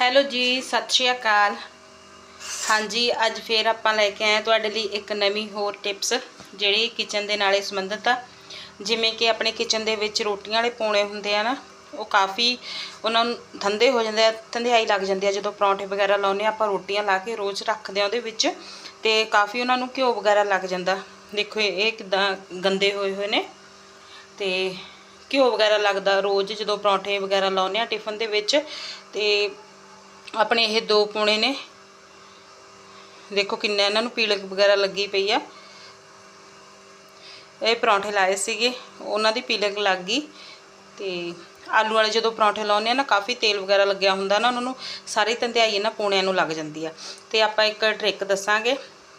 Hello ਜੀ, ਸਤਿ ਸ਼੍ਰੀ ਅਕਾਲ। ਹਾਂਜੀ, ਅੱਜ ਫੇਰ ਆਪਾਂ ਲੈ ਕੇ ਆਏ ਹਾਂ ਤੁਹਾਡੇ ਲਈ ਇੱਕ ਨਵੀਂ ਹੋਰ ਟਿਪਸ, ਜਿਹੜੀ ਕਿਚਨ ਦੇ ਨਾਲੇ ਸੰਬੰਧਿਤ ਆ। ਜਿਵੇਂ ਕਿ ਆਪਣੇ ਕਿਚਨ ਦੇ ਵਿੱਚ ਰੋਟੀਆਂ ਵਾਲੇ ਪੌਣੇ ਹੁੰਦੇ ਆ ਨਾ, ਉਹ ਕਾਫੀ ਉਹਨਾਂ ਨੂੰ ਥੰਦੇ ਹੋ ਜਾਂਦੇ ਆ ਥੰਧਿਆਈ ਲੱਗ ਜਾਂਦੀ ਆ। ਜਦੋਂ ਪਰੌਂਠੇ ਵਗੈਰਾ ਲਾਉਂਦੇ ਆ ਆਪਾਂ ਰੋਟੀਆਂ ਲਾ ਕੇ ਰੋਜ਼ ਰੱਖਦੇ ਆ ਉਹਦੇ ਵਿੱਚ, ਤੇ ਕਾਫੀ ਉਹਨਾਂ ਨੂੰ ਘਿਓ ਵਗੈਰਾ ਲੱਗ ਜਾਂਦਾ। ਦੇਖੋ, ਇਹ ਇਹ ਕਿਦਾਂ ਗੰਦੇ ਹੋਏ ਹੋਏ ਨੇ, ਤੇ ਘਿਓ ਵਗੈਰਾ ਲੱਗਦਾ ਰੋਜ਼ ਜਦੋਂ ਪਰੌਂਠੇ ਵਗੈਰਾ ਲਾਉਂਦੇ ਆ ਟਿਫਨ ਦੇ ਵਿੱਚ, ਤੇ ਆਪਣੇ ਇਹ ਦੋ ਪੂਣੇ ਨੇ। ਦੇਖੋ ਕਿੰਨਾ ਇਹਨਾਂ ਨੂੰ ਪੀਲਕ ਵਗੈਰਾ ਲੱਗੀ ਪਈ ਆ। ਇਹ ਪਰੌਂਠੇ ਲਾਏ ਸੀਗੇ, ਉਹਨਾਂ ਦੀ ਪੀਲਕ ਲੱਗ ਗਈ ਤੇ ਆਲੂ ਵਾਲੇ ਜਦੋਂ ਪਰੌਂਠੇ ਲਾਉਂਦੇ ਆ ਨਾ, ਕਾਫੀ ਤੇਲ ਵਗੈਰਾ ਲੱਗਿਆ ਹੁੰਦਾ ਨਾ, ਉਹਨਾਂ ਨੂੰ ਸਾਰੀ ਧੰਦਿਆਈ ਇਹਨਾਂ ਪੂਣਿਆਂ ਨੂੰ ਲੱਗ ਜਾਂਦੀ ਆ। ਤੇ ਆਪਾਂ ਇੱਕ ਟ੍ਰਿਕ ਦੱਸਾਂਗੇ।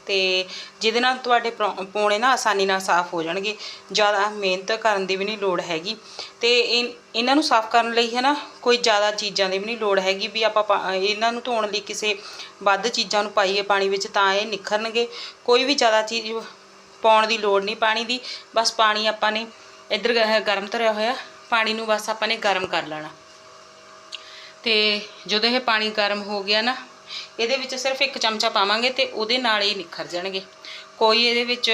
ਤੇ ਜਿਹਦੇ ਨਾਲ ਤੁਹਾਡੇ ਪਰੌ- ਪੌਣੇ ਨਾ ਆਸਾਨੀ ਨਾਲ ਸਾਫ਼ ਹੋ ਜਾਣਗੇ। ਜ਼ਿਆਦਾ ਮਿਹਨਤ ਕਰਨ ਦੀ ਵੀ ਨਹੀਂ ਲੋੜ ਹੈਗੀ। ਤੇ ਇਨ- ਇਹਨਾਂ ਨੂੰ ਸਾਫ਼ ਕਰਨ ਲਈ ਹੈ ਨਾ ਕੋਈ ਜ਼ਿਆਦਾ ਚੀਜ਼ਾਂ ਦੀ ਵੀ ਨਹੀਂ ਲੋੜ ਹੈਗੀ ਵੀ ਆਪਾਂ ਪਾ- ਇਹਨਾਂ ਨੂੰ ਧੋਣ ਲਈ ਕਿਸੇ ਵੱਧ ਚੀਜ਼ਾਂ ਨੂੰ ਪਾਈਏ ਪਾਣੀ ਵਿੱਚ ਤਾਂ ਇਹ ਨਿਖਰਨਗੇ। ਕੋਈ ਵੀ ਜ਼ਿਆਦਾ ਚੀਜ਼ ਪਾਉਣ ਦੀ ਲੋੜ ਨਹੀਂ ਪਾਣੀ ਦੀ। ਬਸ ਪਾਣੀ ਆਪਾਂ ਨੇ ਇੱਧਰ ਗਰਮ ਧਰਿਆ ਹੋਇਆ। ਪਾਣੀ ਨੂੰ ਬਸ ਆਪਾਂ ਨੇ ਗਰਮ ਕਰ ਲੈਣਾ। ਤੇ ਜਦੋਂ ਇਹ ਪਾਣੀ ਗਰਮ ਹੋ ਗਿਆ ਨਾ ਇਹਦੇ ਵਿੱਚ ਸਿਰਫ ਇੱਕ ਚਮਚਾ ਪਾਵਾਂਗੇ ਤੇ ਉਹਦੇ ਨਾਲ ਹੀ ਨਿਖਰ ਜਾਣਗੇ। ਕੋਈ ਇਹਦੇ ਵਿੱਚ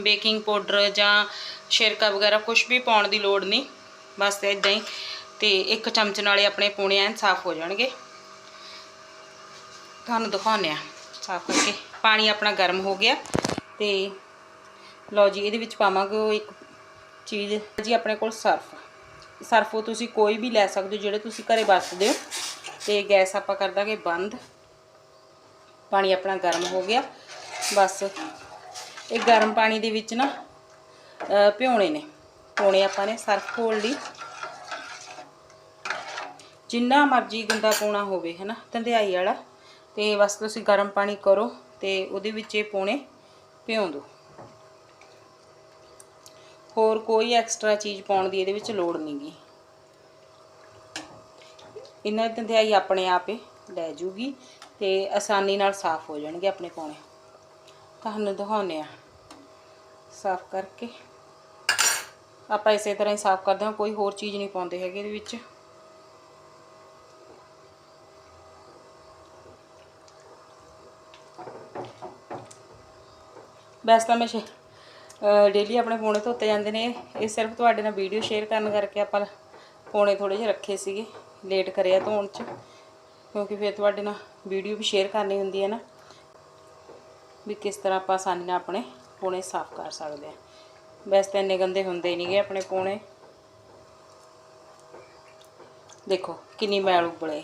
ਬੇਕਿੰਗ ਪਾਊਡਰ ਜਾਂ ਸਿਰਕਾ ਵਗੈਰਾ ਕੁਝ ਵੀ ਪਾਉਣ ਦੀ ਲੋੜ ਨਹੀਂ, ਬਸ ਇਦਾਂ ਹੀ। ਤੇ ਇੱਕ ਚਮਚ ਨਾਲੇ ਆਪਣੇ ਪੂਣੇ ਐਨ ਸਾਫ਼ ਹੋ ਜਾਣਗੇ। ਤੁਹਾਨੂੰ ਦਿਖਾਉਂਦੇ ਆ ਸਾਫ਼ ਕਰਕੇ। ਪਾਣੀ ਆਪਣਾ ਗਰਮ ਹੋ ਗਿਆ ਤੇ ਲਓ ਜੀ, ਇਹਦੇ ਵਿੱਚ ਪਾਵਾਂਗੇ ਉਹ ਇੱਕ ਚੀਜ਼ ਜੀ ਆਪਣੇ ਕੋਲ ਸਰਫ। ਸਰਫ ਉਹ ਤੁਸੀਂ ਕੋਈ ਵੀ ਲੈ ਸਕਦੇ ਹੋ, ਜਿਹੜੇ ਤੁਸੀਂ ਘਰੇ ਵਰਤਦੇ ਹੋ। ਤੇ ਗੈਸ ਆਪਾਂ ਕਰ ਦਾਂਗੇ ਬੰਦ। ਪਾਣੀ ਆਪਣਾ ਗਰਮ ਹੋ ਗਿਆ। ਬਸ ਇਹ ਗਰਮ ਪਾਣੀ ਦੇ ਵਿੱਚ ਨਾ ਭਿਉਣੇ ਨੇ। ਪੌਣੇ ਆਪਾਂ ਨੇ ਸਰਫ ਘੋਲ ਲਈ। ਜਿੰਨਾ ਮਰਜ਼ੀ ਗੰਦਾ ਪਾਉਣਾ ਹੋਵੇ, ਹਨਾ ਧੰਦਿਆਈ ਵਾਲਾ। ਤੇ ਬਸ ਤੁਸੀਂ ਗਰਮ ਪਾਣੀ ਕਰੋ ਤੇ ਉਹਦੇ ਵਿੱਚ ਇਹ ਪੌਣੇ ਭਿਉਂ ਦਿਓ। ਹੋਰ ਕੋਈ ਐਕਸਟਰਾ ਚੀਜ਼ ਪਾਉਣ ਦੀ ਇਹਦੇ ਵਿੱਚ ਲੋੜ ਨਹੀਂਗੀ ਇਹਨਾਂ ਦੀ ਧੰਦਿਆਈ ਆਪਣੇ ਆਪ ਹੀ ਲੈ ਜੂਗੀ। ਤੇ ਆਸਾਨੀ ਨਾਲ ਸਾਫ਼ ਹੋ ਜਾਣਗੇ ਆਪਣੇ ਪੌਣੇ। ਤੁਹਾਨੂੰ ਦਿਖਾਉਂਦੇ ਆ ਸਾਫ਼ ਕਰਕੇ। ਆਪਾਂ ਇਸੇ ਤਰ੍ਹਾਂ ਹੀ ਸਾਫ਼ ਕਰਦੇ ਹਾਂ, ਕੋਈ ਹੋਰ ਚੀਜ਼ ਨਹੀਂ ਪਾਉਂਦੇ ਹੈਗੇ ਇਹਦੇ ਵਿੱਚ। ਵੈਸੇ ਤਾਂ ਮੈਂ ਡੇਲੀ ਆਪਣੇ ਪੌਣੇ ਧੋਤੇ ਜਾਂਦੇ ਨੇ। ਇਹ ਸਿਰਫ ਤੁਹਾਡੇ ਨਾਲ ਵੀਡੀਓ ਸ਼ੇਅਰ ਕਰਨ ਕਰਕੇ ਆਪਾਂ ਪੌਣੇ ਥੋੜੇ ਜਿਹੇ ਰੱਖੇ ਸੀਗੇ। ਲੇਟ ਕਰਿਆ ਧੋਣ ਚ। ਕਿਉਂਕਿ ਫਿਰ ਤੁਹਾਡੇ ਨਾਲ ਵੀਡੀਓ ਵੀ ਸ਼ੇਅਰ ਕਰਨੀ ਹੁੰਦੀ ਹੈ ਨਾ, ਵੀ ਕਿਸ ਤਰ੍ਹਾਂ ਆਪਾਂ ਆਸਾਨੀ ਨਾਲ ਆਪਣੇ ਪੌਣੇ ਸਾਫ਼ ਕਰ ਸਕਦੇ ਆ ਵੈਸੇ ਤਾਂ ਇੰਨੇ ਗੰਦੇ ਹੁੰਦੇ ਨਹੀਂਗੇ ਆਪਣੇ ਪੌਣੇ। ਦੇਖੋ, ਕਿੰਨੀ ਮੈਲ ਉਬਲੇ।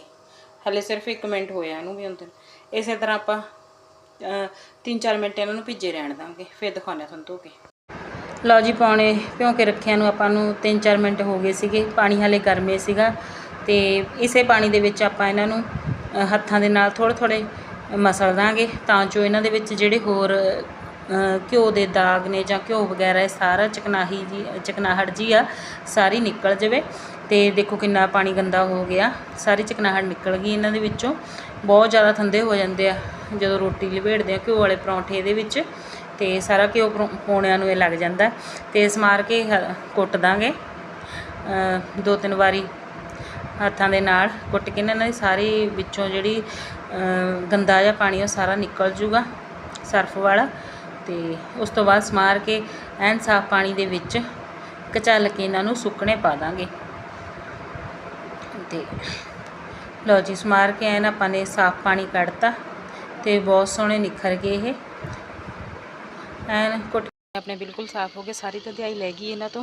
ਹਲੇ ਸਿਰਫ 1 ਮਿੰਟ ਹੋਇਆ ਇਹਨੂੰ ਵੀ ਹੁੰਦੇ ਨੂੰ। ਇਸੇ ਤਰ੍ਹਾਂ ਆਪਾਂ 3-4 ਮਿੰਟ ਇਹਨਾਂ ਨੂੰ ਭਿੱਜੇ ਰਹਿਣ ਦਾਂਗੇ, ਫਿਰ ਦਿਖਾਉਂਦੇ ਹਾਂ ਤੁਹਾਨੂੰ ਧੋ ਕੇ। ਲਓ ਜੀ ਪਾਉਣੇ ਭਿਉਂ ਕੇ ਰੱਖਿਆ ਨੂੰ ਆਪਾਂ ਨੂੰ 3-4 ਮਿੰਟ ਹੋ ਗਏ ਸੀਗੇ। ਪਾਣੀ ਹਲੇ ਗਰਮੇ ਸੀਗਾ ਤੇ ਇਸੇ ਪਾਣੀ ਦੇ ਵਿੱਚ ਆਪਾਂ ਇਹਨਾਂ ਨੂੰ ਹੱਥਾਂ ਦੇ ਨਾਲ ਥੋੜ੍ਹੇ ਥੋੜ੍ਹੇ ਮਸਲ ਦਾਂਗੇ ਤਾਂ ਜੋ ਇਹਨਾਂ ਦੇ ਵਿੱਚ ਜਿਹੜੇ ਹੋਰ ਘਿਓ ਦੇ ਦਾਗ ਨੇ ਜਾਂ ਘਿਓ ਵਗੈਰਾ, ਇਹ ਸਾਰਾ ਚਕਨਾਹੀ ਜੀ, ਚਕਨਾਹਟ ਜੀ ਆ, ਸਾਰੀ ਨਿਕਲ ਜਾਵੇ। ਤੇ ਦੇਖੋ ਕਿੰਨਾ ਪਾਣੀ ਗੰਦਾ ਹੋ ਗਿਆ। ਸਾਰੀ ਚਕਨਾਹਟ ਨਿਕਲ ਗਈ ਇਹਨਾਂ ਦੇ ਵਿੱਚੋਂ। ਬਹੁਤ ਜ਼ਿਆਦਾ ਠੰਡੇ ਹੋ ਜਾਂਦੇ ਆ ਜਦੋਂ ਰੋਟੀ ਲਵੇੜਦੇ ਆ ਘਿਓ ਵਾਲੇ ਪਰੌਂਠੇ ਇਹਦੇ ਵਿੱਚ। ਤੇ ਸਾਰਾ ਘਿਓ ਪਰੌ- ਪੌਣਿਆਂ ਨੂੰ ਇਹ ਲੱਗ ਜਾਂਦਾ। ਤੇ ਮਾਰ ਕੇ ਹ- ਕੁੱਟ ਦਾਂਗੇ। ਦੋ ਤਿੰਨ ਵਾਰੀ ਹੱਥਾਂ ਦੇ ਨਾਲ ਕੁੱਟ ਕੇ ਨਾ ਇਹਨਾਂ ਦੀ ਸਾਰੀ ਵਿੱਚੋਂ ਜਿਹੜੀ ਗੰਦਾ ਜਿਹਾ ਪਾਣੀ ਉਹ ਸਾਰਾ ਨਿਕਲ ਜੂਗਾ ਸਰਫ ਵਾਲਾ। ਤੇ ਉਸ ਤੋਂ ਬਾਅਦ ਸਮਾਰ ਕੇ ਐਨ ਸਾਫ਼ ਪਾਣੀ ਦੇ ਵਿੱਚ ਕਚਲ ਕੇ ਇਹਨਾਂ ਨੂੰ ਸੁੱਕਣੇ ਪਾ ਦਾਂਗੇ। ਤੇ ਲਓ ਜੀ, ਸਮਾਰ ਕੇ ਐਨ ਆਪਾਂ ਨੇ ਸਾਫ਼ ਪਾਣੀ ਕੱਢਤਾ ਤੇ ਬਹੁਤ ਸੋਹਣੇ ਨਿਖਰ ਗਏ ਇਹ। ਐਨ ਕੁੱਟ ਆਪਣੇ ਬਿਲਕੁਲ ਸਾਫ਼ ਹੋ ਗਏ, ਸਾਰੀ ਧੰਦਿਆਈ ਲੈ ਗਈ ਇਹਨਾਂ ਤੋਂ।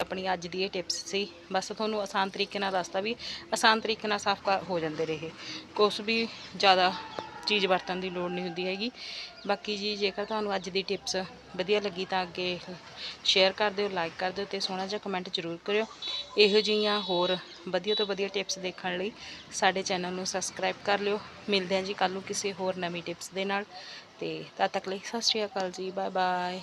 ਆਪਣੀ ਅੱਜ ਦੀ ਇਹ ਟਿਪਸ ਸੀ। ਬਸ ਤੁਹਾਨੂੰ ਆਸਾਨ ਤਰੀਕੇ ਨਾਲ ਦੱਸਤਾ ਵੀ ਆਸਾਨ ਤਰੀਕੇ ਨਾਲ ਸਾਫ਼ ਕਰ- ਹੋ ਜਾਂਦੇ ਰਹੇ। ਕੁਛ ਵੀ ਜ਼ਿਆਦਾ ਚੀਜ਼ ਵਰਤਣ ਦੀ ਲੋੜ ਨਹੀਂ ਹੁੰਦੀ ਹੈਗੀ। ਬਾਕੀ ਜੀ, ਜੇਕਰ ਤੁਹਾਨੂੰ ਅੱਜ ਦੀ ਟਿਪਸ ਵਧੀਆ ਲੱਗੀ ਤਾਂ ਅੱਗੇ ਸ਼ੇਅਰ ਕਰ ਦਿਓ ਲਾਈਕ ਕਰ ਦਿਓ ਤੇ ਸੋਹਣਾ ਜਿਹਾ ਕਮੈਂਟ ਜ਼ਰੂਰ ਕਰਿਓ। ਇਹੋ ਜਿਹੀਆਂ ਹੋਰ ਵਧੀਆ ਤੋਂ ਵਧੀਆ ਟਿਪਸ ਦੇਖਣ ਲਈ ਸਾਡੇ ਚੈਨਲ ਨੂੰ ਸਬਸਕ੍ਰਾਈਬ ਕਰ ਲਿਓ। ਮਿਲਦੇ ਹਾਂ ਜੀ ਕੱਲ੍ਹ ਨੂੰ ਕਿਸੇ ਹੋਰ ਨਵੀਂ ਟਿਪਸ ਦੇ ਨਾਲ। ਤੇ ਤਦ ਤੱਕ ਲਈ ਸਤਿ ਸ਼੍ਰੀ ਅਕਾਲ ਜੀ ਬਾਏ ਬਾਏ